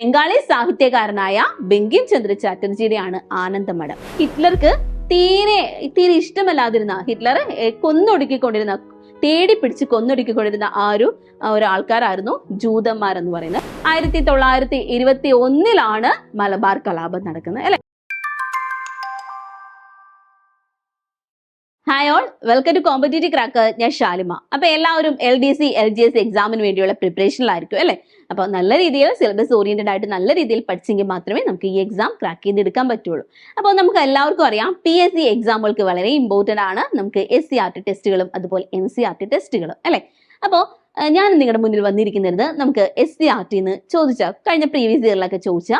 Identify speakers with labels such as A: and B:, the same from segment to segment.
A: ബംഗാളി സാഹിത്യകാരനായ ബങ്കിം ചന്ദ്ര ചാറ്റർജിയുടെയാണ് ആനന്ദമഠം. ഹിറ്റ്ലർക്ക് തീരെ തീരെ ഇഷ്ടമല്ലാതിരുന്ന ഹിറ്റ്ലർ കൊന്നൊടുക്കിക്കൊണ്ടിരുന്ന തേടി പിടിച്ച് കൊന്നൊടുക്കിക്കൊണ്ടിരുന്ന ആ ഒരു ഒരാൾക്കാരായിരുന്നു എന്ന് പറയുന്നത് ആയിരത്തി തൊള്ളായിരത്തി ഇരുപത്തി ഒന്നിലാണ് മലബാർ കലാപം നടക്കുന്നത് അല്ലെ? Hi all welcome to competitive crack ഞാൻ ഷാലിമ അപ്പൊ എല്ലാവരും L D C L G S എക്സാമിന് വേണ്ടിയുള്ള പ്രിപ്പറേഷനിലായിരിക്കും അല്ലെ? അപ്പൊ നല്ല രീതിയിൽ സിലബസ് ഓറിയന്റഡ് ആയിട്ട് നല്ല രീതിയിൽ പഠിച്ചെങ്കിൽ മാത്രമേ നമുക്ക് ഈ എക്സാം ക്രാക്ക് ചെയ്തെടുക്കാൻ പറ്റുള്ളൂ. അപ്പോൾ നമുക്ക് എല്ലാവർക്കും അറിയാം പി എസ് സി എക്സാമുകൾക്ക് വളരെ ഇമ്പോർട്ടന്റ് ആണ്. നമുക്ക് എസ് സി ആർ ടി ടെസ്റ്റുകളും അതുപോലെ എൻ സി ആർ ടി ടെസ്റ്റുകളും അല്ലെ? അപ്പോൾ ഞാൻ നിങ്ങളുടെ മുന്നിൽ വന്നിരിക്കുന്നത് നമുക്ക് എസ് സി ആർ ടിന്ന് ചോദിച്ച കഴിഞ്ഞ പ്രീവിയസ് ഇയറിലൊക്കെ ചോദിച്ച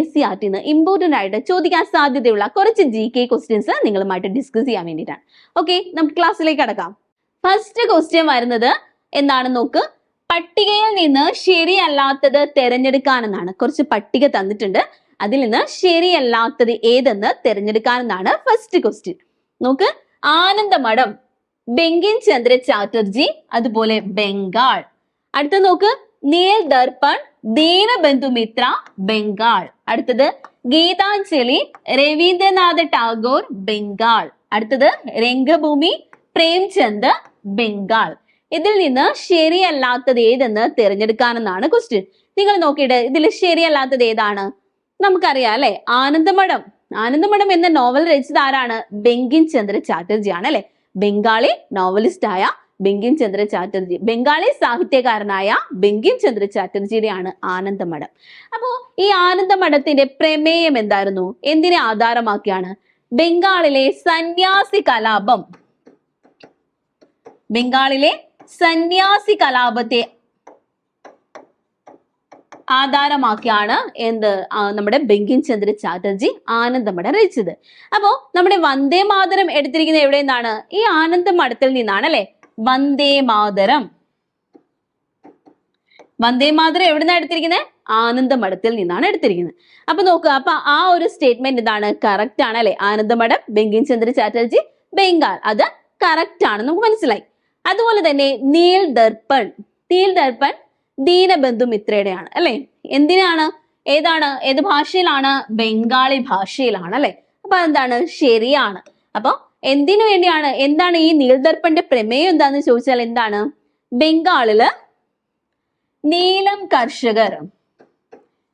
A: എസ് സി ആർ ടിന്ന് ഇമ്പോർട്ടന്റ് ആയിട്ട് ചോദിക്കാൻ സാധ്യതയുള്ള കുറച്ച് ജി കെ ക്വസ്റ്റ്യൻസ് നിങ്ങളുമായിട്ട് ഡിസ്കസ് ചെയ്യാൻ വേണ്ടിയിട്ടാണ്. ഓക്കെ നമുക്ക് ക്ലാസ്സിലേക്ക് അടക്കാം. ഫസ്റ്റ് ക്വസ്റ്റ്യൻ വരുന്നത് എന്താണ് നോക്ക്? പട്ടികയിൽ നിന്ന് ശരിയല്ലാത്തത് തിരഞ്ഞെടുക്കാനെന്നാണ്. കുറച്ച് പട്ടിക തന്നിട്ടുണ്ട്. അതിൽ നിന്ന് ശരിയല്ലാത്തത് ഏതെന്ന് തിരഞ്ഞെടുക്കാനെന്നാണ് ഫസ്റ്റ് ക്വസ്റ്റ്യൻ നോക്ക് ആനന്ദമഠം ബെങ്കിൻ ചന്ദ്ര ചാറ്റർജി അതുപോലെ ബംഗാൾ. അടുത്ത നോക്ക് നീൽ ദർപ്പൺ ദീനബന്ധു മിത്ര ബംഗാൾ. അടുത്തത് ഗീതാഞ്ജലി രവീന്ദ്രനാഥ ടാഗോർ ബംഗാൾ. അടുത്തത് രംഗഭൂമി പ്രേംചന്ദ് ബംഗാൾ. ഇതിൽ നിന്ന് ശരിയല്ലാത്തത് ഏതെന്ന് തിരഞ്ഞെടുക്കാനെന്നാണ് ക്വസ്റ്റ്യൻ നിങ്ങൾ നോക്കിയിട്ട് ഇതിൽ ശരിയല്ലാത്തത് ഏതാണ്? നമുക്കറിയാം അല്ലെ? ആനന്ദമഠം. ആനന്ദമഠം എന്ന നോവൽ രചിച്ചത് ആരാണ്? ബെങ്കിൻ ചന്ദ്ര ചാറ്റർജി ആണ് അല്ലെ? ബംഗാളി നോവലിസ്റ്റ് ആയ ബെങ്കിം ചന്ദ്ര ചാറ്റർജി ബംഗാളി സാഹിത്യകാരനായ ബെങ്കിം ചന്ദ്ര ചാറ്റർജിയുടെയാണ് ആനന്ദമഠം. അപ്പോ ഈ ആനന്ദമഠത്തിന്റെ പ്രമേയം എന്തായിരുന്നു? എന്തിനെ ആധാരമാക്കിയാണ്? ബംഗാളിലെ സന്യാസി കലാപം. ബംഗാളിലെ സന്യാസി കലാപത്തെ ആധാരമാക്കിയാണ് എന്ത്? നമ്മുടെ ബെങ്കിം ചന്ദ്ര ചാറ്റർജി ആനന്ദമഠം രചിച്ചത്. അപ്പോ നമ്മുടെ വന്ദേ മാതരം എടുത്തിരിക്കുന്നത് എവിടെ നിന്നാണ് ഈ ആനന്ദമഠത്തിൽ നിന്നാണ് അല്ലെ? വന്ദേ മാതരം. വന്ദേ മാതരം എവിടുന്നാണ് എടുത്തിരിക്കുന്നത് ആനന്ദമഠത്തിൽ നിന്നാണ് എടുത്തിരിക്കുന്നത് അപ്പൊ നോക്കുക അപ്പൊ ആ ഒരു സ്റ്റേറ്റ്മെന്റ് ഇതാണ് കറക്റ്റ് ആണ് അല്ലെ? ആനന്ദമഠം ബങ്കിം ചന്ദ്ര ചാറ്റർജി ബംഗാൾ. അത് കറക്റ്റ് ആണ് നമുക്ക് മനസ്സിലായി. അതുപോലെ തന്നെ നീൽ ദർപ്പൺ. നീൽ ദർപ്പൺ ദീനബന്ധു മിത്രയുടെയാണ് അല്ലെ? എന്തിനാണ്? ഏതാണ്? ഏത് ഭാഷയിലാണ്? ബംഗാളി ഭാഷയിലാണ് അല്ലെ? അപ്പൊ എന്താണ് ശരിയാണ്. അപ്പൊ എന്തിനു വേണ്ടിയാണ്? എന്താണ് ഈ നീൽദർപ്പന്റെ പ്രമേയം എന്താന്ന് ചോദിച്ചാൽ എന്താണ്? ബംഗാളിൽ നീലം കർഷകർ.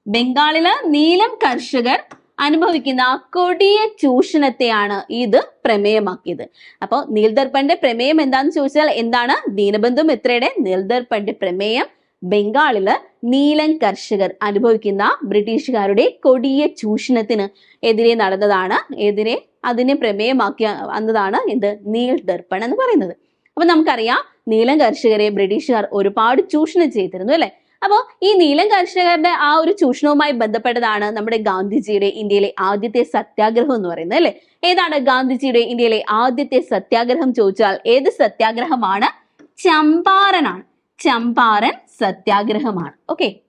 A: ബംഗാളിൽ നീലം കർഷകർ അനുഭവിക്കുന്ന കൊടിയ ചൂഷണത്തെയാണ് ഇത് പ്രമേയമാക്കിയത്. അപ്പോൾ നീൽദർപ്പന്റെ പ്രമേയം എന്താന്ന് ചോദിച്ചാൽ എന്താണ്? ദീനബന്ധു മിത്രയുടെ നീൽദർപ്പന്റെ പ്രമേയം ബംഗാളിൽ നീലം കർഷകർ അനുഭവിക്കുന്ന ബ്രിട്ടീഷുകാരുടെ കൊടിയ ചൂഷണത്തിന് എതിരെ നടന്നതാണ്. എതിരെ അതിനെ പ്രമേയമാക്കി വന്നതാണ് എന്ത്? നീൽ ദർപ്പൺ എന്ന് പറയുന്നത്. അപ്പൊ നമുക്കറിയാം നീലം കർഷകരെ ബ്രിട്ടീഷുകാർ ഒരുപാട് ചൂഷണം ചെയ്തിരുന്നു അല്ലെ? അപ്പോൾ ഈ നീലം കർഷകരുടെ ആ ഒരു ചൂഷണവുമായി ബന്ധപ്പെട്ടതാണ് നമ്മുടെ ഗാന്ധിജിയുടെ ഇന്ത്യയിലെ ആദ്യത്തെ സത്യാഗ്രഹം എന്ന് പറയുന്നത് അല്ലെ? ഏതാണ് ഗാന്ധിജിയുടെ ഇന്ത്യയിലെ ആദ്യത്തെ സത്യാഗ്രഹം ചോദിച്ചാൽ ഏത് സത്യാഗ്രഹമാണ്? ചമ്പാരനാണ്. ചമ്പാരൻ സത്യാഗ്രഹമാണ്. ഓക്കെ.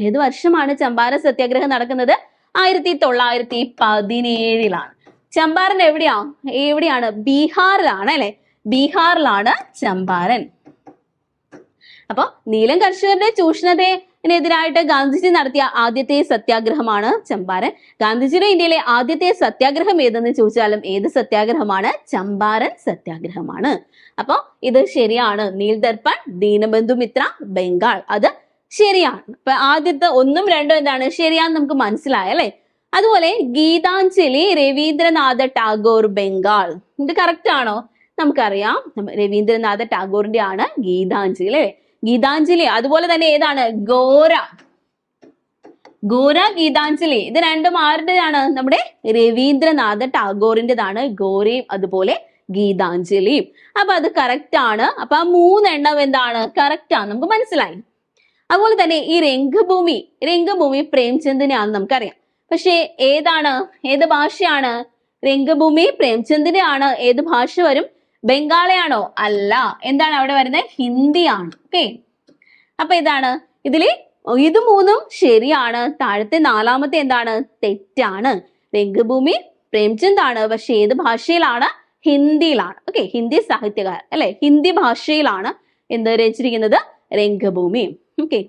A: ഏത് വർഷമാണ് ചമ്പാരൻ സത്യാഗ്രഹം നടക്കുന്നത്? ആയിരത്തി തൊള്ളായിരത്തി പതിനേഴിലാണ്. ചമ്പാരൻ എവിടെയാ? എവിടെയാണ്? ബീഹാറിലാണ് അല്ലെ? ബീഹാറിലാണ് ചമ്പാരൻ. അപ്പൊ നീലം കർഷകരുടെ ചൂഷണത്തിനെതിരായിട്ട് ഗാന്ധിജി നടത്തിയ ആദ്യത്തെ സത്യാഗ്രഹമാണ് ചമ്പാരൻ. ഗാന്ധിജിയുടെ ഇന്ത്യയിലെ ആദ്യത്തെ സത്യാഗ്രഹം ഏതെന്ന് ചോദിച്ചാലും ഏത് സത്യാഗ്രഹമാണ്? ചമ്പാരൻ സത്യാഗ്രഹമാണ്. അപ്പൊ ഇത് ശരിയാണ്. നീൽദർപ്പൺ ദീനബന്ധു മിത്ര ബംഗാൾ. അത് ശരിയാണ്. ഇപ്പൊ ആദ്യത്തെ ഒന്നും രണ്ടും എന്താണ്? ശരിയാന്ന് നമുക്ക് മനസ്സിലായ അല്ലെ? അതുപോലെ ഗീതാഞ്ജലി രവീന്ദ്രനാഥ ടാഗോർ ബംഗാൾ. ഇത് കറക്റ്റ് ആണോ? നമുക്കറിയാം. രവീന്ദ്രനാഥ ടാഗോറിന്റെ ആണ് ഗീതാഞ്ജലി അല്ലെ? ഗീതാഞ്ജലി അതുപോലെ തന്നെ ഏതാണ്? ഗോര ഗോര ഗീതാഞ്ജലി. ഇത് രണ്ടും ആരുടേതാണ്? നമ്മുടെ രവീന്ദ്രനാഥ ടാഗോറിന്റെതാണ് ഗോരയും അതുപോലെ ഗീതാഞ്ജലിയും. അപ്പൊ അത് കറക്റ്റ് ആണ്. അപ്പൊ ആ മൂന്നെണ്ണം എന്താണ്? കറക്റ്റ് ആണ്. നമുക്ക് മനസ്സിലായി. അതുപോലെ തന്നെ ഈ രംഗഭൂമി രംഗഭൂമി പ്രേംചന്ദിനെയാണെന്ന് നമുക്കറിയാം. പക്ഷേ ഏതാണ്? ഏത് ഭാഷയാണ്? രംഗഭൂമി പ്രേംചന്ദിന്റെ ആണ് ഏത് ഭാഷ വരും? ബംഗാളിയാണോ? അല്ല. എന്താണ് അവിടെ വരുന്നത്? ഹിന്ദിയാണ്. ഓക്കെ. അപ്പൊ ഇതാണ്. ഇതിൽ ഇത് മൂന്നും ശരിയാണ്. താഴത്തെ നാലാമത്തെ എന്താണ്? തെറ്റാണ്. രംഗഭൂമി പ്രേംചന്ദ് ആണ് പക്ഷെ ഏത് ഭാഷയിലാണ്? ഹിന്ദിയിലാണ്. ഓക്കെ. ഹിന്ദി സാഹിത്യകാരൻ. അല്ലെ? ഹിന്ദി ഭാഷയിലാണ് എന്ത് രചിച്ചിരിക്കുന്നത്? രംഗഭൂമി. ഓക്കെ.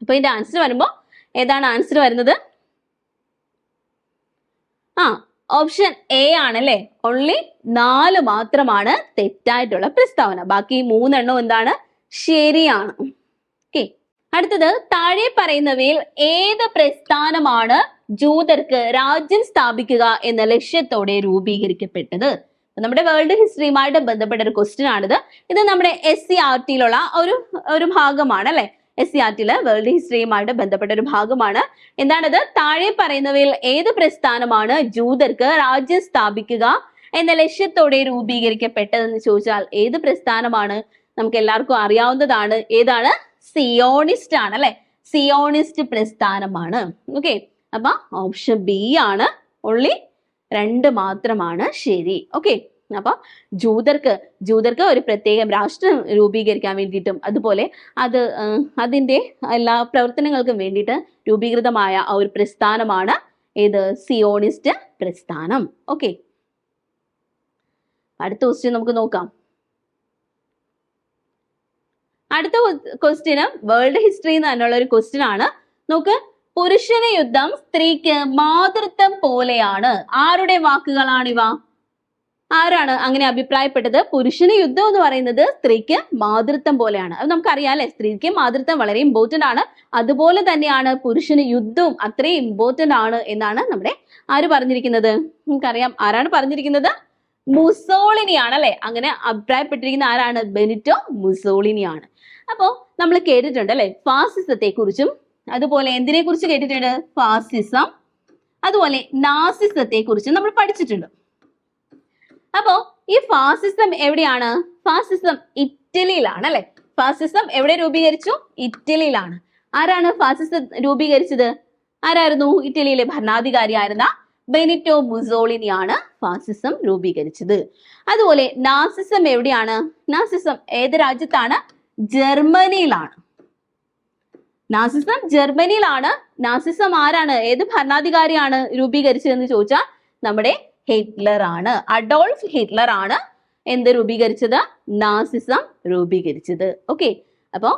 A: അപ്പൊ ഇതിന്റെ ആൻസർ വരുമ്പോ ഏതാണ് ആൻസർ വരുന്നത്? ആ ഓപ്ഷൻ എ ആണല്ലേ? ഓൺലി നാല് മാത്രമാണ് തെറ്റായിട്ടുള്ള പ്രസ്താവന. ബാക്കി മൂന്നെണ്ണവും എന്താണ്? ശരിയാണ്. ഓക്കെ അടുത്തത് താഴെ പറയുന്നവയിൽ ഏത് പ്രസ്ഥാനമാണ് ജൂതർക്ക് രാജ്യം സ്ഥാപിക്കുക എന്ന ലക്ഷ്യത്തോടെ രൂപീകരിക്കപ്പെട്ടത്? നമ്മുടെ വേൾഡ് ഹിസ്റ്ററിയുമായിട്ട് ബന്ധപ്പെട്ട ഒരു ക്വസ്റ്റ്യൻ ആണിത്. ഇത് നമ്മുടെ എസ് സി ആർ ടിയിലുള്ള ഒരു ഒരു ഭാഗമാണ് അല്ലെ എസ് സി ആർ ടിയിലെ വേൾഡ് ഹിസ്റ്ററിയുമായിട്ട് ബന്ധപ്പെട്ട ഒരു ഭാഗമാണ്. എന്താണത്? താഴെ പറയുന്നവയിൽ ഏത് പ്രസ്ഥാനമാണ് ജൂതർക്ക് രാജ്യം സ്ഥാപിക്കുക എന്ന ലക്ഷ്യത്തോടെ രൂപീകരിക്കപ്പെട്ടതെന്ന് ചോദിച്ചാൽ ഏത് പ്രസ്ഥാനമാണ്? നമുക്ക് എല്ലാവർക്കും അറിയാവുന്നതാണ്. ഏതാണ്? സിയോണിസ്റ്റ് ആണ് അല്ലെ? സിയോണിസ്റ്റ് പ്രസ്ഥാനമാണ്. ഓക്കെ അപ്പൊ ഓപ്ഷൻ ബി ആണ്. ഓൺലി രണ്ട് മാത്രമാണ് ശരി. ഓക്കെ അപ്പൊ ജൂതർക്ക് ജൂതർക്ക് ഒരു പ്രത്യേക രാഷ്ട്രം രൂപീകരിക്കാൻ വേണ്ടിയിട്ടും അതുപോലെ അത് അതിന്റെ എല്ലാ പ്രവർത്തനങ്ങൾക്കും വേണ്ടിയിട്ട് രൂപീകൃതമായ ആ ഒരു പ്രസ്ഥാനമാണ് ഏത്? സിയോണിസ്റ്റ് പ്രസ്ഥാനം. ഓക്കെ. അടുത്ത ക്വസ്റ്റ്യൻ നമുക്ക് നോക്കാം. അടുത്ത ക്വസ്റ്റ്യന് വേൾഡ് ഹിസ്റ്ററി എന്ന് പറഞ്ഞുള്ള ഒരു ക്വസ്റ്റ്യൻ ആണ്. നോക്ക് പുരുഷന യുദ്ധം സ്ത്രീക്ക് മാതൃത്വം പോലെയാണ്. ആരുടെ വാക്കുകളാണിവ? ആരാണ് അങ്ങനെ അഭിപ്രായപ്പെട്ടത്? പുരുഷന് യുദ്ധം എന്ന് പറയുന്നത് സ്ത്രീക്ക് മാതൃത്വം പോലെയാണ്. അത് നമുക്കറിയാം അല്ലെ? സ്ത്രീക്ക് മാതൃത്വം വളരെ ഇമ്പോർട്ടന്റ് ആണ്. അതുപോലെ തന്നെയാണ് പുരുഷന് യുദ്ധവും അത്രയും ഇമ്പോർട്ടന്റ് ആണ് എന്നാണ് നമ്മുടെ ആര് പറഞ്ഞിരിക്കുന്നത്? നമുക്കറിയാം ആരാണ് പറഞ്ഞിരിക്കുന്നത്? മുസോളിനിയാണ് അല്ലെ? അങ്ങനെ അഭിപ്രായപ്പെട്ടിരിക്കുന്ന ആരാണ്? ബെനിറ്റോ മുസോളിനിയാണ്. അപ്പോ നമ്മൾ കേട്ടിട്ടുണ്ട് അല്ലെ? ഫാസിസത്തെ കുറിച്ചും അതുപോലെ എന്തിനെ കുറിച്ച് കേട്ടിട്ടുണ്ട്? ഫാസിസം. അതുപോലെ നാസിസത്തെ കുറിച്ചും നമ്മൾ പഠിച്ചിട്ടുണ്ട്. അപ്പോ ഈ ഫാസിസം എവിടെയാണ്? ഫാസിസം ഇറ്റലിയിലാണ് അല്ലെ? ഫാസിസം എവിടെ രൂപീകരിച്ചു? ഇറ്റലിയിലാണ്. ആരാണ് ഫാസിസം രൂപീകരിച്ചത്? ആരായിരുന്നു? ഇറ്റലിയിലെ ഭരണാധികാരിയായിരുന്ന ബെനിറ്റോ മുസോളിനിയാണ് ഫാസിസം രൂപീകരിച്ചത്. അതുപോലെ നാസിസം എവിടെയാണ്? നാസിസം ഏത് രാജ്യത്താണ്? ജർമ്മനിയിലാണ്. നാസിസം ജർമ്മനിയിലാണ്. നാസിസം ആരാണ്? ഏത് ഭരണാധികാരിയാണ് രൂപീകരിച്ചതെന്ന് ചോദിച്ചാൽ നമ്മുടെ ഹിറ്റ്ലർ ആണ് അഡോൾഫ് ഹിറ്റ്ലർ ആണ് എന്ത് രൂപീകരിച്ചത്? നാസിസം രൂപീകരിച്ചത്. ഓക്കെ. അപ്പോ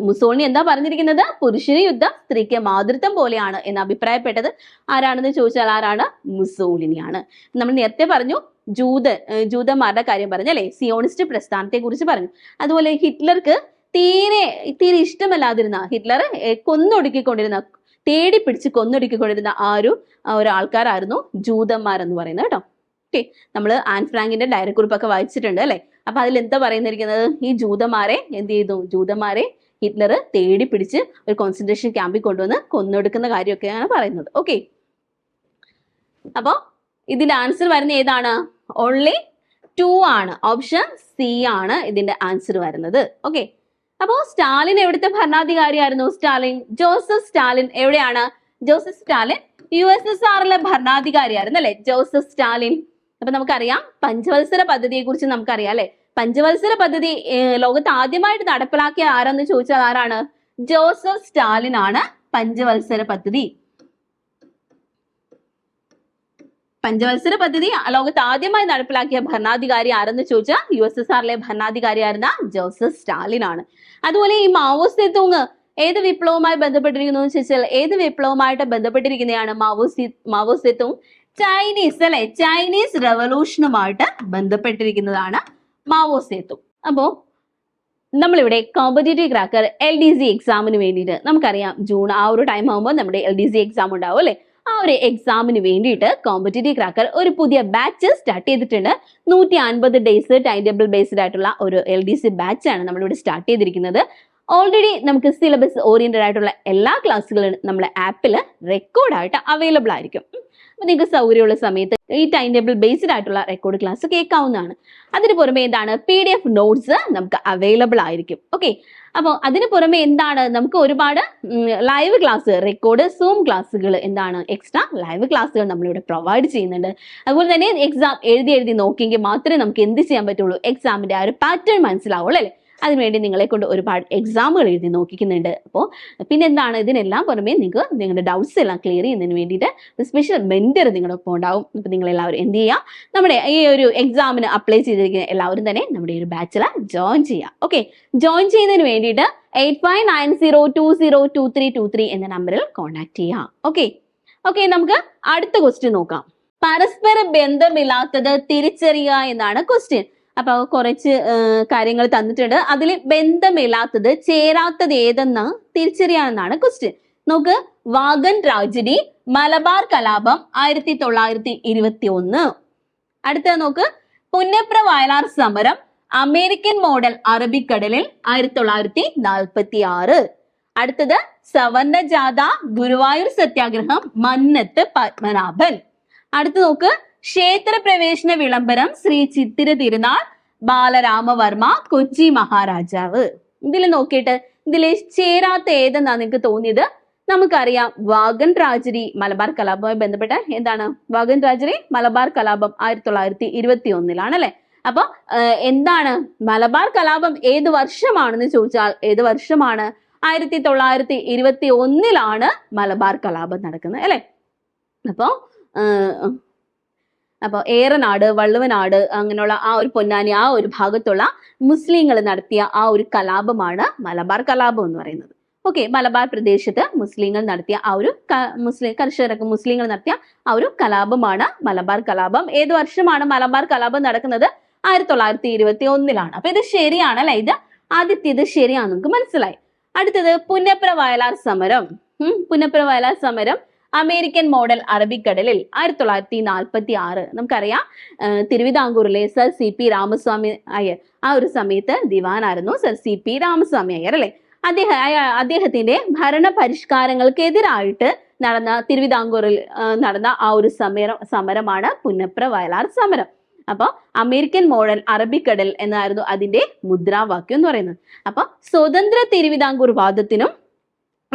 A: മുസോണി എന്താ പറഞ്ഞിരിക്കുന്നത്? പുരുഷന് യുദ്ധം സ്ത്രീക്ക് മാതൃത്വം പോലെയാണ് എന്ന് അഭിപ്രായപ്പെട്ടത്. ആരാണെന്ന് ചോദിച്ചാൽ ആരാണ്? മുസോളിനിയാണ്. നമ്മൾ നേരത്തെ പറഞ്ഞു ജൂത ജൂതന്മാരുടെ കാര്യം പറഞ്ഞു അല്ലെ? സിയോണിസ്റ്റ് പ്രസ്ഥാനത്തെ കുറിച്ച് പറഞ്ഞു. അതുപോലെ ഹിറ്റ്ലർക്ക് തീരെ തീരെ ഇഷ്ടമല്ലാതിരുന്ന ഹിറ്റ്ലർ കൊന്നൊടുക്കിക്കൊണ്ടിരുന്ന തേടി പിടിച്ച് കൊന്നൊടുക്കിക്കൊണ്ടിരുന്ന ആ ഒരു ഒരാൾക്കാരായിരുന്നു ഒരു ആൾക്കാരായിരുന്നു ജൂതന്മാരെന്ന് പറയുന്നത് കേട്ടോ. ഓക്കെ നമ്മൾ ആൻ ഫ്രാങ്കിന്റെ ഡയറി കുറിപ്പൊക്കെ വായിച്ചിട്ടുണ്ട് അല്ലെ? അപ്പൊ അതിൽ എന്താ പറയുന്നിരിക്കുന്നത്? ഈ ജൂതന്മാരെ എന്ത് ചെയ്തു? ജൂതന്മാരെ ഹിറ്റ്ലർ തേടി പിടിച്ച് ഒരു കോൺസെൻട്രേഷൻ ക്യാമ്പിൽ കൊണ്ടുവന്ന് കൊന്നൊടുക്കുന്ന കാര്യമൊക്കെയാണ് പറയുന്നത്. ഓക്കെ അപ്പോ ഇതിന്റെ ആൻസർ വരുന്ന ഏതാണ്? ഓൺലി ടു ആണ്. ഓപ്ഷൻ സി ആണ് ഇതിന്റെ ആൻസർ വരുന്നത്. ഓക്കെ അപ്പോ സ്റ്റാലിൻ എവിടുത്തെ ഭരണാധികാരിയായിരുന്നു? സ്റ്റാലിൻ ജോസഫ് സ്റ്റാലിൻ എവിടെയാണ്? Joseph Stalin U S S ആറിലെ ഭരണാധികാരിയായിരുന്നു അല്ലെ ജോസഫ് സ്റ്റാലിൻ. അപ്പൊ നമുക്കറിയാം പഞ്ചവത്സര പദ്ധതിയെ കുറിച്ച് നമുക്കറിയാം അല്ലെ? പഞ്ചവത്സര പദ്ധതി ലോകത്ത് ആദ്യമായിട്ട് നടപ്പിലാക്കിയ ആരാന്ന് ചോദിച്ചാൽ ആരാണ്? ജോസഫ് സ്റ്റാലിൻ ആണ് പഞ്ചവത്സര പദ്ധതി. പഞ്ചവത്സര പദ്ധതി ലോകത്ത് ആദ്യമായി നടപ്പിലാക്കിയ ഭരണാധികാരി ആരെന്ന് ചോദിച്ചാൽ യു എസ് എസ് ആറിലെ ഭരണാധികാരിയായിരുന്ന ജോസഫ് സ്റ്റാലിൻ ആണ് അതുപോലെ ഈ മാവോ സെതൂങ് ഏത് വിപ്ലവവുമായി ബന്ധപ്പെട്ടിരിക്കുന്നു എന്ന് ചോദിച്ചാൽ ഏത് വിപ്ലവവുമായിട്ട് ബന്ധപ്പെട്ടിരിക്കുന്നതാണ് മാവോസി മാവോ ചൈനീസ് അല്ലെ? ചൈനീസ് റെവല്യൂഷനുമായിട്ട് ബന്ധപ്പെട്ടിരിക്കുന്നതാണ് മാവോ സേതു അപ്പോ നമ്മളിവിടെ competitive cracker L D C എക്സാമിന് വേണ്ടിയിട്ട് നമുക്കറിയാം ജൂൺ ആ ഒരു ടൈം ആകുമ്പോൾ നമ്മുടെ എൽ ഡി സി എക്സാം ഉണ്ടാവും അല്ലെ? ആ ഒരു എക്സാമിന് വേണ്ടിയിട്ട് കോമ്പറ്റേറ്റീവ് ക്രാക്കർ ഒരു പുതിയ ബാച്ച് സ്റ്റാർട്ട് ചെയ്തിട്ടുണ്ട്. നൂറ്റി അൻപത് ഡേയ്സ് ടൈം ടേബിൾ ബേസ്ഡ് ആയിട്ടുള്ള ഒരു എൽ ഡി സി ബാച്ച് ആണ് നമ്മളിവിടെ സ്റ്റാർട്ട് ചെയ്തിരിക്കുന്നത്. ഓൾറെഡി നമുക്ക് സിലബസ് ഓറിയന്റഡ് ആയിട്ടുള്ള എല്ലാ ക്ലാസ്സുകളും നമ്മുടെ ആപ്പിൽ റെക്കോർഡായിട്ട് അവൈലബിൾ ആയിരിക്കും. അപ്പോൾ നിങ്ങൾക്ക് സൗകര്യമുള്ള സമയത്ത് ഈ ടൈം ടേബിൾ ബേസ്ഡ് ആയിട്ടുള്ള റെക്കോർഡ് ക്ലാസ് കേൾക്കാവുന്നതാണ്. അതിന് പുറമെ എന്താണ്? പി ഡി എഫ് നോട്ട്സ് നമുക്ക് അവൈലബിൾ ആയിരിക്കും. ഓക്കെ അപ്പോൾ അതിന് പുറമെ എന്താണ്? നമുക്ക് ഒരുപാട് ലൈവ് ക്ലാസ് റെക്കോർഡ് സൂം ക്ലാസ്സുകൾ എന്താണ്? എക്സ്ട്രാ ലൈവ് ക്ലാസ്സുകൾ നമ്മളിവിടെ പ്രൊവൈഡ് ചെയ്യുന്നുണ്ട്. അതുപോലെ തന്നെ എക്സാം എഴുതി എഴുതി നോക്കിയെങ്കിൽ മാത്രമേ നമുക്ക് എന്ത് ചെയ്യാൻ പറ്റുള്ളൂ? എക്സാമിന്റെ ആ ഒരു പാറ്റേൺ മനസ്സിലാവുള്ളൂ അല്ലേ? അതിനുവേണ്ടി നിങ്ങളെ കൊണ്ട് ഒരുപാട് എക്സാമുകൾ എഴുതി നോക്കിക്കുന്നുണ്ട്. അപ്പോൾ പിന്നെ എന്താണ് ഇതിനെല്ലാം പുറമെ നിങ്ങൾക്ക് നിങ്ങളുടെ ഡൗട്ട്സ് എല്ലാം ക്ലിയർ ചെയ്യുന്നതിന് വേണ്ടിയിട്ട് സ്പെഷ്യൽ മെന്റർ നിങ്ങളുടെ ഒപ്പം ഉണ്ടാവും. അപ്പോൾ നിങ്ങളെല്ലാവരും എന്ത് ചെയ്യുക നമ്മുടെ ഈ ഒരു എക്സാമിന് അപ്ലൈ ചെയ്തിരിക്കുന്ന എല്ലാവരും തന്നെ നമ്മുടെ ഒരു ബാച്ചിലർ ജോയിൻ ചെയ്യുക ഓക്കെ ജോയിൻ ചെയ്യുന്നതിന് വേണ്ടിയിട്ട് eight five nine zero two zero two three two three എന്ന നമ്പറിൽ കോൺടാക്ട് ചെയ്യാം. ഓക്കെ ഓക്കെ നമുക്ക് അടുത്ത ക്വസ്റ്റ്യൻ നോക്കാം. പരസ്പര ബന്ധമില്ലാത്തത് തിരിച്ചറിയുക എന്നാണ് ക്വസ്റ്റ്യൻ അപ്പൊ കുറച്ച് കാര്യങ്ങൾ തന്നിട്ടുണ്ട്. അതിൽ ബന്ധമില്ലാത്തത് ചേരാത്തത് ഏതെന്ന് തിരിച്ചറിയാമെന്നാണ് ക്വസ്റ്റ്യൻ നോക്ക് വാഗൻ ട്രാജഡി മലബാർ കലാപം ആയിരത്തി തൊള്ളായിരത്തി ഇരുപത്തി ഒന്ന് അടുത്ത നോക്ക് പുന്നപ്ര വയലാർ സമരം അമേരിക്കൻ മോഡൽ അറബിക്കടലിൽ ആയിരത്തി തൊള്ളായിരത്തി നാൽപ്പത്തി ആറ് അടുത്തത് സവർണ ജാഥ ഗുരുവായൂർ സത്യാഗ്രഹം മന്നത്ത് പത്മനാഭൻ. അടുത്ത് നോക്ക് ക്ഷേത്ര പ്രവേശന വിളംബരം ശ്രീ ചിത്തിര തിരുനാൾ ബാലരാമവർമ്മ കൊച്ചി മഹാരാജാവ്. ഇതിൽ നോക്കിയിട്ട് ഇതിൽ ചേരാത്ത ഏതെന്നാ നിങ്ങൾക്ക് തോന്നിയത്? നമുക്കറിയാം വാഗൻ ട്രാജഡി മലബാർ കലാപവുമായി ബന്ധപ്പെട്ട എന്താണ്? വാഗൻ ട്രാജഡി മലബാർ കലാപം ആയിരത്തി തൊള്ളായിരത്തി ഇരുപത്തി ഒന്നിലാണ് അല്ലെ അപ്പൊ എന്താണ്? മലബാർ കലാപം ഏത് വർഷമാണെന്ന് ചോദിച്ചാൽ ഏത് വർഷമാണ്? ആയിരത്തി തൊള്ളായിരത്തി ഇരുപത്തി ഒന്നിലാണ് മലബാർ കലാപം നടക്കുന്നത് അല്ലെ? അപ്പോ അപ്പോൾ ഏറനാട് വള്ളുവനാട് അങ്ങനെയുള്ള ആ ഒരു പൊന്നാനി ആ ഒരു ഭാഗത്തുള്ള മുസ്ലിങ്ങൾ നടത്തിയ ആ ഒരു കലാപമാണ് മലബാർ കലാപം എന്ന് പറയുന്നത്. ഓക്കെ മലബാർ പ്രദേശത്ത് മുസ്ലിങ്ങൾ നടത്തിയ ആ ഒരു മുസ്ലിം കർഷകരൊക്കെ മുസ്ലിങ്ങൾ നടത്തിയ ആ ഒരു കലാപമാണ് മലബാർ കലാപം. ഏത് വർഷമാണ് മലബാർ കലാപം നടക്കുന്നത്? ആയിരത്തി തൊള്ളായിരത്തി ഇരുപത്തി ഒന്നിലാണ് അപ്പൊ ഇത് ശരിയാണ് അല്ലെ? ഇത് ആദ്യത്തേത് ശരിയാണെന്ന് നമുക്ക് മനസ്സിലായി. അടുത്തത് പുന്നപ്ര വയലാർ സമരം. പുന്നപ്ര വയലാർ സമരം. അമേരിക്കൻ മോഡൽ അറബിക്കടലിൽ ആയിരത്തി തൊള്ളായിരത്തി നാൽപ്പത്തി ആറ് നമുക്കറിയാം തിരുവിതാംകൂറിലെ sir C P Ramaswamy Iyer ആ ഒരു സമയത്ത് ദിവാനായിരുന്നു sir C P Ramaswamy Iyer അല്ലെ? അദ്ദേഹം അദ്ദേഹത്തിന്റെ ഭരണ പരിഷ്കാരങ്ങൾക്കെതിരായിട്ട് നടന്ന തിരുവിതാംകൂറിൽ നടന്ന ആ ഒരു സമരം സമരമാണ് പുന്നപ്ര വയലാർ സമരം. അപ്പൊ അമേരിക്കൻ മോഡൽ അറബിക്കടൽ എന്നായിരുന്നു അതിന്റെ മുദ്രാവാക്യം എന്ന് പറയുന്നത്. അപ്പൊ സ്വതന്ത്ര തിരുവിതാംകൂർ വാദത്തിനും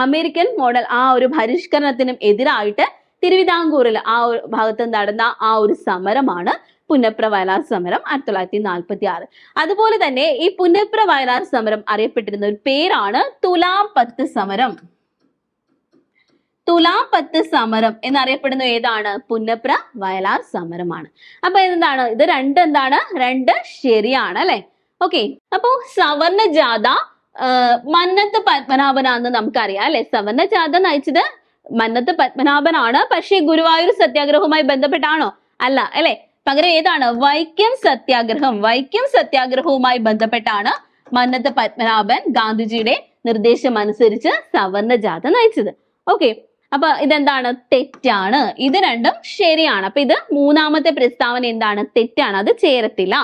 A: അമേരിക്കൻ മോഡൽ ആ ഒരു പരിഷ്കരണത്തിനും എതിരായിട്ട് തിരുവിതാംകൂറിൽ ആ ഒരു ഭാഗത്ത് നടന്ന ആ ഒരു സമരമാണ് പുന്നപ്ര വയലാർ സമരം ആയിരത്തി തൊള്ളായിരത്തി നാൽപ്പത്തി ആറ് അതുപോലെ തന്നെ ഈ പുന്നപ്ര വയലാർ സമരം അറിയപ്പെട്ടിരുന്ന ഒരു പേരാണ് തുലാം പത്ത് സമരം. തുലാം പത്ത് സമരം എന്നറിയപ്പെടുന്ന ഏതാണ്? പുന്നപ്ര വയലാർ സമരമാണ്. അപ്പൊ എന്താണ് ഇത് രണ്ട് എന്താണ്? രണ്ട് ശരിയാണ് അല്ലെ? ഓക്കെ അപ്പോ സവർണ ജാഥ മന്നത്ത് പത്മനാഭനാന്ന് നമുക്കറിയാം അല്ലെ? സവർണ ജാഥ നയിച്ചത് മന്നത്ത് പത്മനാഭനാണ്. പക്ഷേ ഗുരുവായൂർ സത്യാഗ്രഹവുമായി ബന്ധപ്പെട്ടാണോ? അല്ല അല്ലെ? പകരം ഏതാണ്? വൈക്കം സത്യാഗ്രഹം. വൈക്കം സത്യാഗ്രഹവുമായി ബന്ധപ്പെട്ടാണ് മന്നത്ത് പത്മനാഭൻ ഗാന്ധിജിയുടെ നിർദ്ദേശം അനുസരിച്ച് സവർണ ജാഥ നയിച്ചത്. ഓക്കെ. അപ്പൊ ഇതെന്താണ്? തെറ്റാണ്. ഇത് രണ്ടും ശരിയാണ്. അപ്പൊ ഇത് മൂന്നാമത്തെ പ്രസ്താവന എന്താണ്? തെറ്റാണ്. അത് ചേരത്തില്ല.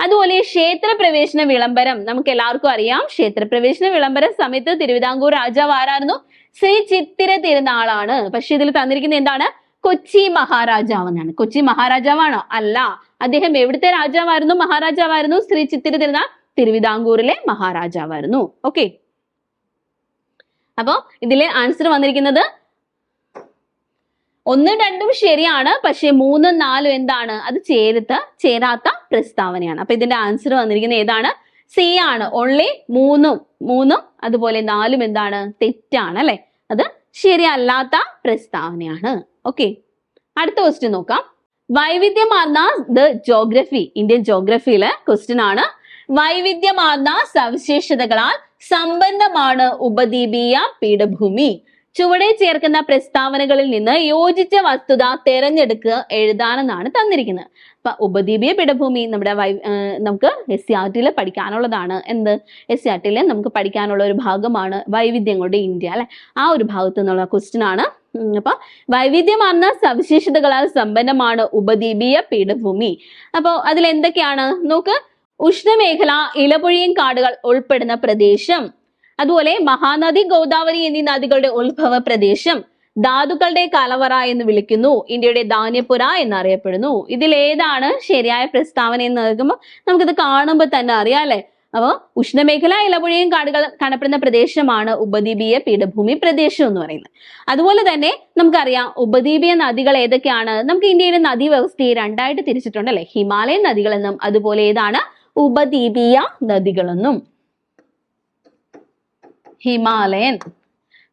A: അതുപോലെ ക്ഷേത്രപ്രവേശന വിളംബരം. നമുക്ക് എല്ലാവർക്കും അറിയാം. ക്ഷേത്രപ്രവേശന വിളംബര സമയത്ത് തിരുവിതാംകൂർ രാജാവ് ആരായിരുന്നു? ശ്രീ ചിത്തിര തിരുനാളാണ്. പക്ഷെ ഇതിൽ തന്നിരിക്കുന്നത് എന്താണ്? കൊച്ചി മഹാരാജാവ് എന്നാണ് കൊച്ചി മഹാരാജാവാണോ. അല്ല അദ്ദേഹം എവിടുത്തെ രാജാവായിരുന്നു? മഹാരാജാവായിരുന്നു ശ്രീ ചിത്തിര തിരുനാൾ തിരുവിതാംകൂറിലെ മഹാരാജാവായിരുന്നു. ഓക്കെ. അപ്പോ ഇതിലെ ആൻസർ വന്നിരിക്കുന്നത് ഒന്നും രണ്ടും ശരിയാണ്. പക്ഷെ മൂന്നും നാലും എന്താണ്? അത് ചേരുത്ത ചേരാത്ത പ്രസ്താവനയാണ്. അപ്പൊ ഇതിന്റെ ആൻസർ വന്നിരിക്കുന്നത് ഏതാണ്? സി ആണ്. ഓൺലി മൂന്നും മൂന്നും അതുപോലെ നാലും എന്താണ്? തെറ്റാണ് അല്ലെ? അത് ശരിയല്ലാത്ത പ്രസ്താവനയാണ്. ഓക്കെ അടുത്ത ക്വസ്റ്റ്യൻ നോക്കാം. വൈവിധ്യമാർന്ന ദ ജോഗ്രഫി ഇന്ത്യൻ ജോഗ്രഫിയിലെ ക്വസ്റ്റ്യൻ ആണ്. വൈവിധ്യമാർന്ന സവിശേഷതകളാൽ സമ്പന്നമാണ് ഉപദ്വീപീയ പീഠഭൂമി. ചുവടെ ചേർക്കുന്ന പ്രസ്താവനകളിൽ നിന്ന് യോജിച്ച വസ്തുത തെരഞ്ഞെടുക്കുക എഴുതാനെന്നാണ് തന്നിരിക്കുന്നത്. അപ്പൊ ഉപദ്വീപീയ പീഠഭൂമി നമ്മുടെ നമുക്ക് എസ് സി ആർ ടിയിൽ പഠിക്കാനുള്ളതാണ്. എന്ത്? എസ് സി ആർ ടിയിൽ നമുക്ക് പഠിക്കാനുള്ള ഒരു ഭാഗമാണ് വൈവിധ്യങ്ങളുടെ ഇന്ത്യ അല്ലെ? ആ ഒരു ഭാഗത്തു നിന്നുള്ള ക്വസ്റ്റ്യൻ ആണ്. അപ്പൊ വൈവിധ്യമാർന്ന സവിശേഷതകളാൽ സമ്പന്നമാണ് ഉപദ്വീപീയ പീഠഭൂമി. അപ്പോൾ അതിൽ എന്തൊക്കെയാണ് നോക്ക് ഉഷ്ണമേഖല ഇലപൊഴിയും കാടുകൾ ഉൾപ്പെടുന്ന പ്രദേശം. അതുപോലെ മഹാനദി ഗോദാവരി എന്നീ നദികളുടെ ഉത്ഭവ പ്രദേശം ധാതുക്കളുടെ കലവറ എന്ന് വിളിക്കുന്നു. ഇന്ത്യയുടെ ധാന്യപുര എന്നറിയപ്പെടുന്നു. ഇതിൽ ഏതാണ് ശരിയായ പ്രസ്താവന എന്ന് നൽകുമ്പോൾ നമുക്കിത് കാണുമ്പോൾ തന്നെ അറിയാം അല്ലെ? അപ്പൊ ഉഷ്ണമേഖല ഇലപുഴയും കാടുകൾ കാണപ്പെടുന്ന പ്രദേശമാണ് ഉപദ്വീപീയ പീഠഭൂമി പ്രദേശം എന്ന് പറയുന്നത്. അതുപോലെ തന്നെ നമുക്കറിയാം ഉപദ്വീപീയ നദികൾ ഏതൊക്കെയാണ്? നമുക്ക് ഇന്ത്യയിലെ നദീ വ്യവസ്ഥയെ രണ്ടായിട്ട് തിരിച്ചിട്ടുണ്ട് അല്ലെ? ഹിമാലയൻ നദികളെന്നും അതുപോലെ ഏതാണ്? ഉപദ്വീപീയ നദികളെന്നും. ഹിമാലയൻ.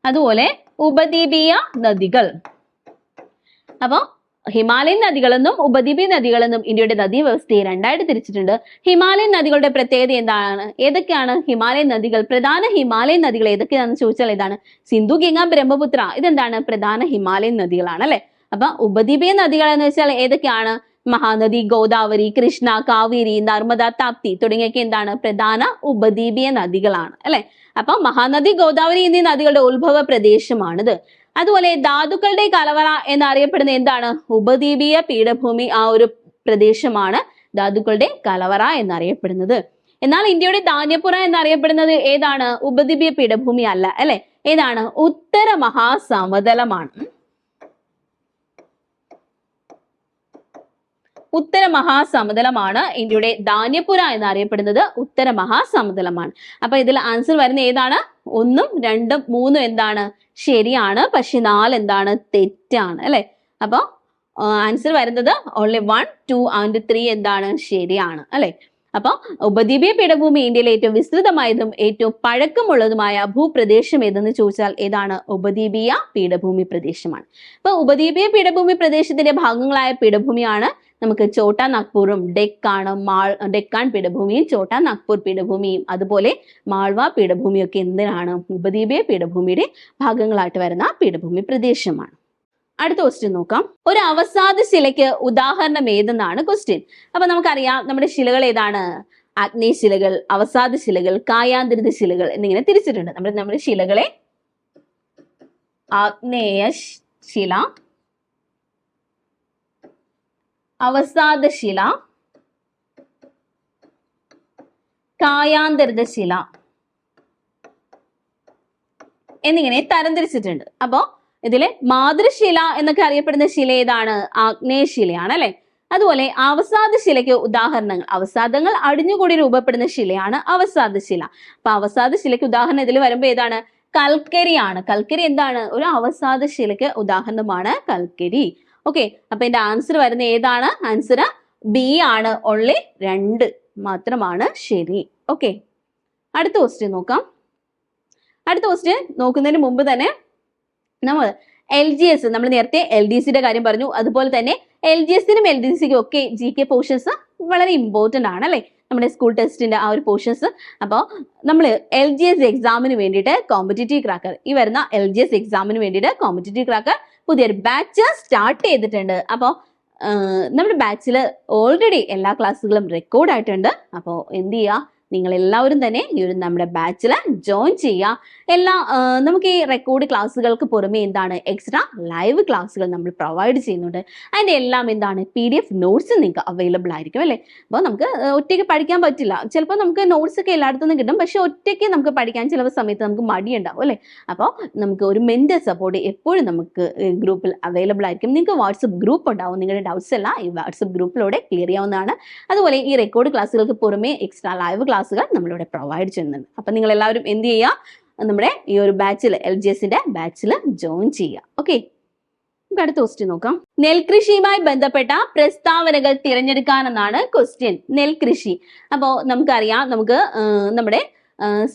A: അതുപോലെ ഉപദ്വീപീയ നദികൾ. അപ്പൊ ഹിമാലയൻ നദികളെന്നും ഉപദ്വീപീയ നദികളെന്നും ഇന്ത്യയുടെ നദീ വ്യവസ്ഥയെ രണ്ടായിട്ട് തിരിച്ചിട്ടുണ്ട്. ഹിമാലയൻ നദികളുടെ പ്രത്യേകത എന്താണ്? ഏതൊക്കെയാണ് ഹിമാലയൻ നദികൾ? പ്രധാന ഹിമാലയൻ നദികൾ ഏതൊക്കെയാണെന്ന് ചോദിച്ചാൽ ഇതാണ് സിന്ധു ഗംഗ ബ്രഹ്മപുത്ര. ഇതെന്താണ്? പ്രധാന ഹിമാലയൻ നദികളാണ് അല്ലെ? അപ്പൊ ഉപദ്വീപീയ നദികൾ എന്ന് വെച്ചാൽ ഏതൊക്കെയാണ്? മഹാനദി ഗോദാവരി കൃഷ്ണ കാവേരി നർമ്മദ താപ്തി തുടങ്ങിയൊക്കെ എന്താണ്? പ്രധാന ഉപദ്വീപീയ നദികളാണ് അല്ലെ? അപ്പൊ മഹാനദി ഗോദാവരി എന്നീ നദികളുടെ ഉത്ഭവ പ്രദേശമാണിത്. അതുപോലെ ധാതുക്കളുടെ കലവറ എന്നറിയപ്പെടുന്ന എന്താണ്? ഉപദ്വീപീയ പീഠഭൂമി ആ ഒരു പ്രദേശമാണ് ധാതുക്കളുടെ കലവറ എന്നറിയപ്പെടുന്നത്. എന്നാൽ ഇന്ത്യയുടെ ധാന്യപ്പുറ എന്നറിയപ്പെടുന്നത് ഏതാണ്? ഉപദ്വീപീയ പീഠഭൂമി അല്ല അല്ലെ? ഏതാണ്? ഉത്തര മഹാസമതലമാണ്. ഉത്തര മഹാസമതലമാണ് ഇന്ത്യയുടെ ധാന്യപ്പുര എന്നറിയപ്പെടുന്നത് ഉത്തര മഹാസമതലമാണ്. അപ്പൊ ഇതിൽ ആൻസർ വരുന്ന ഏതാണ്? ഒന്നും രണ്ടും മൂന്നും എന്താണ്? ശരിയാണ്. പക്ഷെ നാല് എന്താണ്? തെറ്റാണ് അല്ലെ? അപ്പൊ ആൻസർ വരുന്നത് only one two and three എന്താണ്? ശരിയാണ് അല്ലെ? അപ്പൊ ഉപദ്വീപീയ പീഠഭൂമി ഇന്ത്യയിലെ ഏറ്റവും വിസ്തൃതമായതും ഏറ്റവും പഴക്കമുള്ളതുമായ ഭൂപ്രദേശം ഏതെന്ന് ചോദിച്ചാൽ ഏതാണ്? ഉപദ്വീപീയ പീഠഭൂമി പ്രദേശമാണ്. അപ്പൊ ഉപദ്വീപീയ പീഠഭൂമി പ്രദേശത്തിന്റെ ഭാഗങ്ങളായ പീഠഭൂമിയാണ് നമുക്ക് ചോട്ടാ നാഗ്പൂറും ഡെക്കാണ് മാൾ ഡെക്കാൻ പീഠഭൂമിയും ചോട്ടാ നാഗ്പൂർ പീഠഭൂമിയും. അതുപോലെ മാൾവ പീഠഭൂമിയൊക്കെ എന്തിനാണ്? ഉപദ്വീപീയ പീഠഭൂമിയുടെ ഭാഗങ്ങളായിട്ട് വരുന്ന പീഠഭൂമി പ്രദേശമാണ്. അടുത്ത ക്വസ്റ്റ്യൻ നോക്കാം. ഒരു അവസാദ ശിലയ്ക്ക് ഉദാഹരണം ഏതെന്നാണ് ക്വസ്റ്റ്യൻ അപ്പൊ നമുക്കറിയാം നമ്മുടെ ശിലകൾ ഏതാണ്? ആഗ്നേയ ശിലകൾ അവസാദ ശിലകൾ കായാന്തരിത ശിലകൾ എന്നിങ്ങനെ തിരിച്ചിട്ടുണ്ട്. നമ്മുടെ നമ്മുടെ ശിലകളെ ആഗ്നേയ ശില അവസാദ കായാന്തരിതശില കായാന്തരിത ശില എന്നിങ്ങനെ തരംതിരിച്ചിട്ടുണ്ട്. അപ്പോ ഇതിലെ മാതൃശില എന്നൊക്കെ അറിയപ്പെടുന്ന ശില ഏതാണ്? ആഗ്നേയശിലയാണ് അല്ലെ അതുപോലെ അവസാദശിലയ്ക്ക് ഉദാഹരണങ്ങൾ അവസാദങ്ങൾ അടിഞ്ഞുകൂടി രൂപപ്പെടുന്ന ശിലയാണ് അവസാദശില. അപ്പൊ അവസാദ ശിലയ്ക്ക് ഉദാഹരണം ഇതിൽ വരുമ്പോ ഏതാണ്? കൽക്കരിയാണ്. കൽക്കരി എന്താണ്? ഒരു അവസാദശിലയ്ക്ക് ഉദാഹരണമാണ് കൽക്കരി. ഓക്കെ അപ്പൊ എന്റെ ആൻസർ വരുന്ന ഏതാണ്? ആൻസർ ബി ആണ്. ഓൺലി രണ്ട് മാത്രമാണ് ശരി. ഓക്കെ അടുത്ത ക്വസ്റ്റ്യൻ നോക്കാം. അടുത്ത ക്വസ്റ്റ്യൻ നോക്കുന്നതിന് മുമ്പ് തന്നെ നമ്മൾ എൽ ജി എസ് നമ്മൾ നേരത്തെ എൽ ഡി സിയുടെ കാര്യം പറഞ്ഞു. അതുപോലെ തന്നെ എൽ ജി എസിനും എൽ ഡി സിക്കും ഒക്കെ ജി കെ പോർഷൻസ് വളരെ ഇമ്പോർട്ടന്റ് ആണ് അല്ലേ? നമ്മുടെ സ്കൂൾ ടെസ്റ്റിന്റെ ആ ഒരു പോർഷൻസ് അപ്പോൾ നമ്മൾ എൽ ജി എസ് എക്സാമിന് വേണ്ടിയിട്ട് കോമ്പറ്റേറ്റീവ് ക്രാക്കർ ഈ വരുന്ന എൽ ജി എസ് എക്സാമിന് വേണ്ടിയിട്ട് കോമ്പറ്റേറ്റീവ് ക്രാക്കർ പുതിയൊരു ബാച്ച് സ്റ്റാർട്ട് ചെയ്തിട്ടുണ്ട്. അപ്പോൾ നമ്മുടെ ബാച്ചിൽ ഓൾറെഡി എല്ലാ ക്ലാസ്സുകളും റെക്കോർഡ് ആയിട്ടുണ്ട്. അപ്പോൾ എന്ത് ചെയ്യുക നിങ്ങൾ എല്ലാവരും തന്നെ ഈ ഒരു നമ്മുടെ ബാച്ചിൽ ജോയിൻ ചെയ്യുക. എല്ലാ നമുക്ക് ഈ റെക്കോർഡ് ക്ലാസ്സുകൾക്ക് പുറമെ എന്താണ് എക്സ്ട്രാ ലൈവ് ക്ലാസ്സുകൾ നമ്മൾ പ്രൊവൈഡ് ചെയ്യുന്നുണ്ട്. അതിന്റെ എല്ലാം എന്താണ് പി ഡി എഫ് നോട്ട്സ് നിങ്ങൾക്ക് അവൈലബിൾ ആയിരിക്കും അല്ലേ? അപ്പോൾ നമുക്ക് ഒറ്റയ്ക്ക് പഠിക്കാൻ പറ്റില്ല. ചിലപ്പോൾ നമുക്ക് നോട്ട്സ് ഒക്കെ എല്ലായിടത്തു നിന്നും കിട്ടും. പക്ഷേ ഒറ്റയ്ക്ക് നമുക്ക് പഠിക്കാൻ ചില സമയത്ത് നമുക്ക് മടിയുണ്ടാവും അല്ലേ? അപ്പോൾ നമുക്ക് ഒരു മെന്റൽ സപ്പോർട്ട് എപ്പോഴും നമുക്ക് ഗ്രൂപ്പിൽ അവൈലബിൾ ആയിരിക്കും. നിങ്ങൾക്ക് വാട്സപ്പ് ഗ്രൂപ്പ് ഉണ്ടാവും. നിങ്ങളുടെ ഡൗട്ട്സ് എല്ലാം ഈ വാട്സപ്പ് ഗ്രൂപ്പിലൂടെ ക്ലിയർ ചെയ്യാവുന്നതാണ്. അതുപോലെ ഈ റെക്കോർഡ് ക്ലാസ്സുകൾക്ക് പുറമെ എക്സ്ട്രാ ലൈവ് ക്ലാസ്സുകൾ നമ്മളിവിടെ പ്രൊവൈഡ് ചെയ്യുന്നുണ്ട്. അപ്പം നിങ്ങൾ എല്ലാവരും എന്ത് ചെയ്യുക നമ്മുടെ ഈ ഒരു ബാച്ചിൽ എൽ ജി എസിന്റെ ബാച്ചിൽ ജോയിൻ ചെയ്യുക. ഓക്കെ നമുക്ക് അടുത്ത ക്വസ്റ്റ്യൻ നോക്കാം. നെൽകൃഷിയുമായി ബന്ധപ്പെട്ട പ്രസ്താവനകൾ തിരഞ്ഞെടുക്കാനെന്നാണ് ക്വസ്റ്റ്യൻ നെൽകൃഷി. അപ്പോൾ നമുക്കറിയാം നമുക്ക് നമ്മുടെ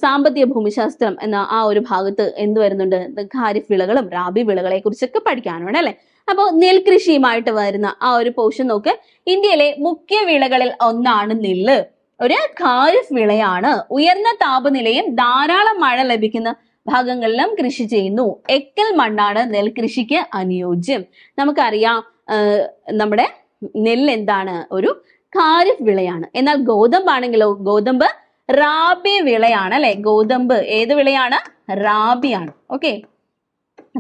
A: സാമ്പത്തിക ഭൂമിശാസ്ത്രം എന്ന ആ ഒരു ഭാഗത്ത് എന്ത് വരുന്നുണ്ട്? ഖാരിഫ് വിളകളും റാബി വിളകളെ കുറിച്ചൊക്കെ പഠിക്കാനുണ്ട് അല്ലെ? അപ്പോൾ നെൽകൃഷിയുമായിട്ട് വരുന്ന ആ ഒരു പോർഷൻ നോക്ക്. ഇന്ത്യയിലെ മുഖ്യ വിളകളിൽ ഒന്നാണ് നെല്ല്. ഒരു ഖാരിഫ് വിളയാണ്. ഉയർന്ന താപനിലയും ധാരാളം മഴ ലഭിക്കുന്ന ഭാഗങ്ങളിലും കൃഷി ചെയ്യുന്നു. എക്കൽ മണ്ണാണ് നെൽകൃഷിക്ക് അനുയോജ്യം. നമുക്കറിയാം നമ്മുടെ നെല്ല് എന്താണ്? ഒരു ഖാരിഫ് വിളയാണ്. എന്നാൽ ഗോതമ്പ് ആണെങ്കിലോ? ഗോതമ്പ് റാബി വിളയാണ് അല്ലെ? ഗോതമ്പ് ഏത് വിളയാണ്? റാബിയാണ്. ഓക്കെ.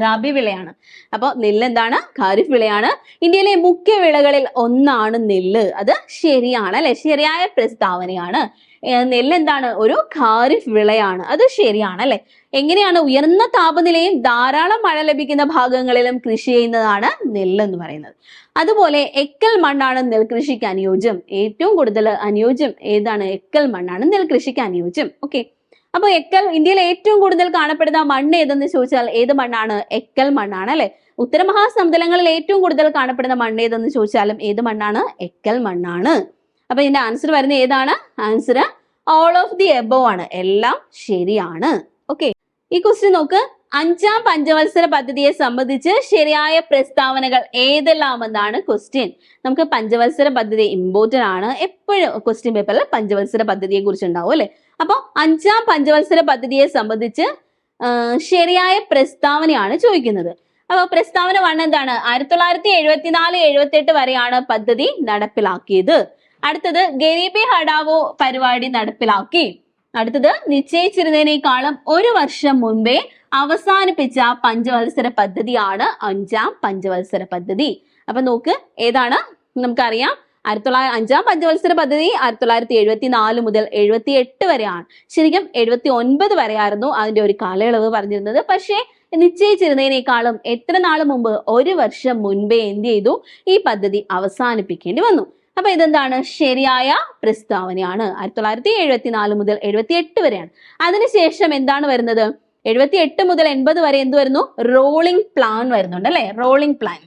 A: റാബി വിളയാണ്. അപ്പോൾ നെല്ല് എന്താണ് ഖാരിഫ് വിളയാണ്. ഇന്ത്യയിലെ മുഖ്യ വിളകളിൽ ഒന്നാണ് നെല്ല്. അത് ശരിയാണ് അല്ലെ? ശരിയായ പ്രസ്താവനയാണ്. നെല്ല് എന്താണ് ഒരു ഖാരിഫ് വിളയാണ്. അത് ശരിയാണ് അല്ലെ? എങ്ങനെയാണ് ഉയർന്ന താപനിലയും ധാരാളം മഴ ലഭിക്കുന്ന ഭാഗങ്ങളിലും കൃഷി ചെയ്യുന്നതാണ് നെല്ല് എന്ന് പറയുന്നത്. അതുപോലെ എക്കൽ മണ്ണാണ് നെൽകൃഷിക്ക് അനുയോജ്യം. ഏറ്റവും കൂടുതൽ അനുയോജ്യം ഏതാണ്? എക്കൽ മണ്ണാണ് നെൽകൃഷിക്ക് അനുയോജ്യം. ഓക്കെ. അപ്പൊ എക്കൽ ഇന്ത്യയിൽ ഏറ്റവും കൂടുതൽ കാണപ്പെടുന്ന മണ്ണ് ഏതെന്ന് ചോദിച്ചാൽ ഏത് മണ്ണാണ്? എക്കൽ മണ്ണാണ് അല്ലെ? ഉത്തരമഹാസമതലങ്ങളിൽ ഏറ്റവും കൂടുതൽ കാണപ്പെടുന്ന മണ്ണ് ഏതെന്ന് ചോദിച്ചാലും ഏത് മണ്ണാണ്? എക്കൽ മണ്ണാണ്. അപ്പൊ ഇതിന്റെ ആൻസർ വരുന്നത് ഏതാണ്? Answer all of the above ആണ്. എല്ലാം ശരിയാണ്. ഓക്കെ ഈ ക്വസ്റ്റ്യൻ നോക്ക്. അഞ്ചാം പഞ്ചവത്സര പദ്ധതിയെ സംബന്ധിച്ച് ശരിയായ പ്രസ്താവനകൾ ഏതെല്ലാമെന്നാണ് ക്വസ്റ്റ്യൻ നമുക്ക് പഞ്ചവത്സര പദ്ധതി ഇമ്പോർട്ടന്റ് ആണ്. എപ്പോഴും ക്വസ്റ്റ്യൻ പേപ്പറിൽ പഞ്ചവത്സര പദ്ധതിയെ കുറിച്ച് ഉണ്ടാവും അല്ലെ? അപ്പോൾ അഞ്ചാം പഞ്ചവത്സര പദ്ധതിയെ സംബന്ധിച്ച് ശരിയായ പ്രസ്താവനയാണ് ചോദിക്കുന്നത്. അപ്പോൾ പ്രസ്താവന വൺ എന്താണ്? ആയിരത്തി തൊള്ളായിരത്തി എഴുപത്തിനാല് എഴുപത്തി എട്ട് വരെയാണ് പദ്ധതി നടപ്പിലാക്കിയത്. അടുത്തത് ഗരീബി ഹഡാവോ പരിപാടി നടപ്പിലാക്കി. അടുത്തത് നിശ്ചയിച്ചിരുന്നതിനേക്കാളും ഒരു വർഷം മുൻപേ അവസാനിപ്പിച്ച പഞ്ചവത്സര പദ്ധതിയാണ് അഞ്ചാം പഞ്ചവത്സര പദ്ധതി. അപ്പൊ നോക്ക് ഏതാണ്? നമുക്കറിയാം. ആയിരത്തി തൊള്ളായിരത്തി അഞ്ചാം പഞ്ചവത്സര പദ്ധതി ആയിരത്തി തൊള്ളായിരത്തി എഴുപത്തി നാല് മുതൽ എഴുപത്തി എട്ട് വരെയാണ്. ശരിക്കും എഴുപത്തി ഒൻപത് വരെയായിരുന്നു അതിന്റെ ഒരു കാലയളവ് പറഞ്ഞിരുന്നത്. പക്ഷേ നിശ്ചയിച്ചിരുന്നതിനേക്കാളും എത്ര നാൾ മുമ്പ് ഒരു വർഷം മുൻപേ എന്ത് ചെയ്തു? ഈ പദ്ധതി അവസാനിപ്പിക്കേണ്ടി വന്നു. അപ്പൊ ഇതെന്താണ്? ശരിയായ പ്രസ്താവനയാണ്. ആയിരത്തി തൊള്ളായിരത്തി എഴുപത്തിനാല് മുതൽ എഴുപത്തി എട്ട് വരെയാണ് അതിനുശേഷം എന്താണ് വരുന്നത്? എഴുപത്തി എട്ട് മുതൽ എൺപത് വരെ എന്ത് വരുന്നു? റോളിംഗ് പ്ലാൻ വരുന്നുണ്ട് അല്ലെ? റോളിംഗ് പ്ലാൻ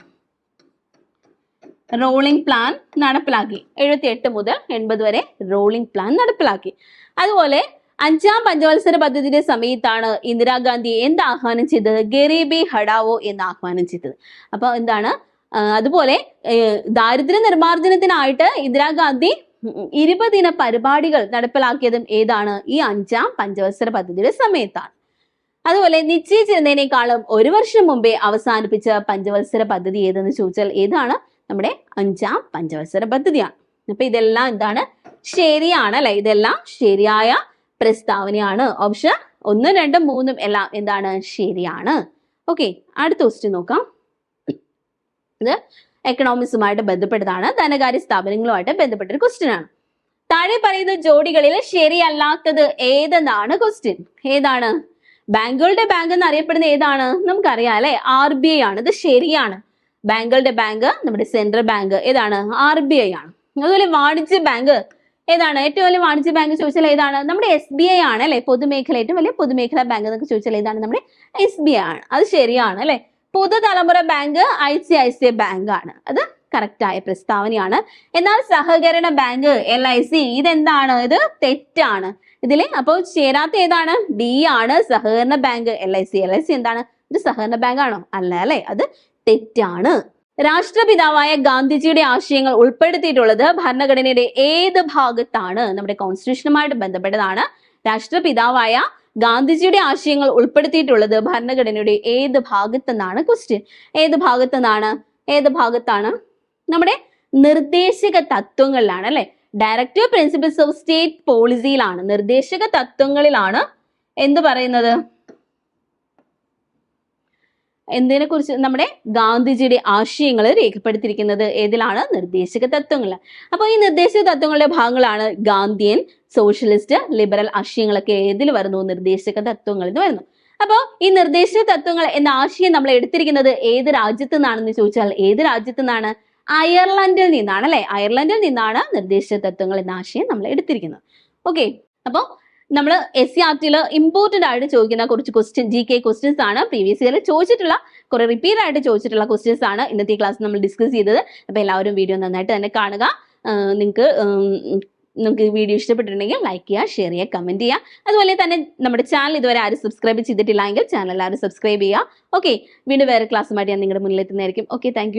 A: റോളിംഗ് പ്ലാൻ നടപ്പിലാക്കി. എഴുപത്തി എട്ട് മുതൽ എൺപത് വരെ റോളിംഗ് പ്ലാൻ നടപ്പിലാക്കി. അതുപോലെ അഞ്ചാം പഞ്ചവത്സര പദ്ധതിയുടെ സമയത്താണ് ഇന്ദിരാഗാന്ധി എന്ത് ആഹ്വാനം ചെയ്തത്? ഗരീബി ഹഡാവോ എന്ന് ആഹ്വാനം ചെയ്തത്. അപ്പൊ എന്താണ്? അതുപോലെ ദാരിദ്ര്യ നിർമ്മാർജനത്തിനായിട്ട് ഇന്ദിരാഗാന്ധി ഇരുപതിന പരിപാടികൾ നടപ്പിലാക്കിയതും ഏതാണ്? ഈ അഞ്ചാം പഞ്ചവത്സര പദ്ധതിയുടെ സമയത്താണ്. അതുപോലെ നിശ്ചയിച്ചിരുന്നതിനേക്കാളും ഒരു വർഷം മുമ്പേ അവസാനിപ്പിച്ച പഞ്ചവത്സര പദ്ധതി ഏതെന്ന് ചോദിച്ചാൽ ഏതാണ്? നമ്മുടെ അഞ്ചാം പഞ്ചവത്സര പദ്ധതിയാണ്. അപ്പൊ ഇതെല്ലാം എന്താണ്? ശരിയാണ് അല്ലെ? ഇതെല്ലാം ശരിയായ പ്രസ്താവനയാണ്. ഓപ്ഷൻ ഒന്നും രണ്ടും മൂന്നും എല്ലാം എന്താണ്? ശരിയാണ്. ഓക്കെ അടുത്ത ക്വസ്റ്റ്യൻ നോക്കാം. ഇത് എക്കണോമിക്സുമായിട്ട് ബന്ധപ്പെട്ടതാണ്. ധനകാര്യ സ്ഥാപനങ്ങളുമായിട്ട് ബന്ധപ്പെട്ട ഒരു ക്വസ്റ്റ്യൻ ആണ്. താഴെ പറയുന്ന ജോഡികളിൽ ശരിയല്ലാത്തത് ഏതെന്നാണ് ക്വസ്റ്റ്യൻ ഏതാണ്? ബാങ്കുകളുടെ ബാങ്ക് എന്ന് അറിയപ്പെടുന്ന ഏതാണ്? നമുക്കറിയാം അല്ലെ? ആർ ബി ഐ ആണ്. ഇത് ശരിയാണ്. ബാങ്കുകളുടെ ബാങ്ക് നമ്മുടെ സെൻട്രൽ ബാങ്ക് ഏതാണ്? ആർ ബി ഐ ആണ്. അതുപോലെ വാണിജ്യ ബാങ്ക്. ഏതാണ്? ഏറ്റവും വലിയ വാണിജ്യ ബാങ്ക് ചോദിച്ചാൽ ഏതാണ്? നമ്മുടെ എസ് ബി ഐ ആണ് അല്ലെ? പൊതുമേഖല ഏറ്റവും വലിയ പൊതുമേഖലാ ബാങ്ക് എന്നൊക്കെ ചോദിച്ചാൽ ഏതാണ്? നമ്മുടെ എസ് ബി ഐ ആണ്. അത് ശരിയാണ് അല്ലെ? പുതുതലമുറ bank I C I C I bank ആണ്. അത് കറക്റ്റായ പ്രസ്താവനയാണ്. എന്നാൽ സഹകരണ ബാങ്ക് എൽ ഐ സി ഇതെന്താണ്? ഇത് തെറ്റാണ്. ഇതിൽ അപ്പോൾ ചേരാത്ത ഏതാണ്? ഡി ആണ്. സഹകരണ bank L I C L I C എന്താണ്? ഒരു സഹകരണ ബാങ്ക് ആണോ? അല്ല അല്ലെ? അത് തെറ്റാണ്. രാഷ്ട്രപിതാവായ ഗാന്ധിജിയുടെ ആശയങ്ങൾ ഉൾപ്പെടുത്തിയിട്ടുള്ളത് ഭരണഘടനയുടെ ഏത് ഭാഗത്താണ്? നമ്മുടെ കോൺസ്റ്റിറ്റ്യൂഷനുമായിട്ട് ബന്ധപ്പെട്ടതാണ്. രാഷ്ട്രപിതാവായ ഗാന്ധിജിയുടെ ആശയങ്ങൾ ഉൾപ്പെടുത്തിയിട്ടുള്ളത് ഭരണഘടനയുടെ ഏത് ഭാഗത്തുനിന്നാണ് ക്വസ്റ്റ്യൻ ഏത് ഭാഗത്തുനിന്നാണ് ഏത് ഭാഗത്താണ്? നമ്മുടെ നിർദ്ദേശക തത്വങ്ങളിലാണ് അല്ലെ? ഡയറക്റ്റീവ് പ്രിൻസിപ്പിൾസ് ഓഫ് സ്റ്റേറ്റ് പോളിസിയിലാണ് നിർദ്ദേശക തത്വങ്ങളിലാണ് എന്ത് പറയുന്നത്? എന്തിനെ കുറിച്ച്? നമ്മുടെ ഗാന്ധിജിയുടെ ആശയങ്ങൾ രേഖപ്പെടുത്തിയിരിക്കുന്നത് ഏതിലാണ്? നിർദ്ദേശക തത്വങ്ങൾ അപ്പോൾ ഈ നിർദ്ദേശക തത്വങ്ങളുടെ ഭാഗങ്ങളാണ് ഗാന്ധിയൻ സോഷ്യലിസ്റ്റ് ലിബറൽ ആശയങ്ങളൊക്കെ ഏതിൽ വരുന്നു? നിർദ്ദേശക തത്വങ്ങളിൽ നിന്ന് വരുന്നു. അപ്പോൾ ഈ നിർദ്ദേശക തത്വങ്ങൾ എന്ന ആശയം നമ്മൾ എടുത്തിരിക്കുന്നത് ഏത് രാജ്യത്തു നിന്നാണെന്ന് ചോദിച്ചാൽ ഏത് രാജ്യത്തു നിന്നാണ്? അയർലൻഡിൽ നിന്നാണ് അല്ലെ? അയർലൻഡിൽ നിന്നാണ് നിർദ്ദേശ തത്വങ്ങൾ എന്ന ആശയം നമ്മൾ എടുത്തിരിക്കുന്നത്. ഓക്കെ അപ്പോൾ നമ്മൾ എസ് സി ആർ ടിയിൽ ഇമ്പോർട്ടന്റ് ആയിട്ട് ചോദിക്കുന്ന കുറച്ച് ക്വസ്റ്റ്യൻ ജി കെ ക്വസ്റ്റ്യൻസ് ആണ്. പ്രീവിയസ് ഇയറിൽ ചോദിച്ചിട്ടുള്ള കുറെ റിപ്പീറ്റ് ആയിട്ട് ചോദിച്ചിട്ടുള്ള ക്വസ്റ്റ്യൻസ് ആണ് ഇന്നത്തെ ക്ലാസ് നമ്മൾ ഡിസ്കസ് ചെയ്തത്. അപ്പോൾ എല്ലാവരും വീഡിയോ നന്നായിട്ട് തന്നെ കാണുക. നിങ്ങൾക്ക് നിങ്ങൾക്ക് വീഡിയോ ഇഷ്ടപ്പെട്ടിട്ടുണ്ടെങ്കിൽ ലൈക്ക് ചെയ്യുക ഷെയർ ചെയ്യുക കമന്റ് ചെയ്യുക. അതുപോലെ തന്നെ നമ്മുടെ ചാനൽ ഇതുവരെ ആരും സബ്സ്ക്രൈബ് ചെയ്തിട്ടില്ല എങ്കിൽ ചാനൽ ആരും സബ്സ്ക്രൈബ് ചെയ്യുക. ഓക്കെ വീണ്ടും വേറെ ക്ലാസ്സുമായിട്ട് ഞാൻ നിങ്ങളുടെ മുന്നിലെത്തുന്നതായിരിക്കും ഓക്കെ താങ്ക്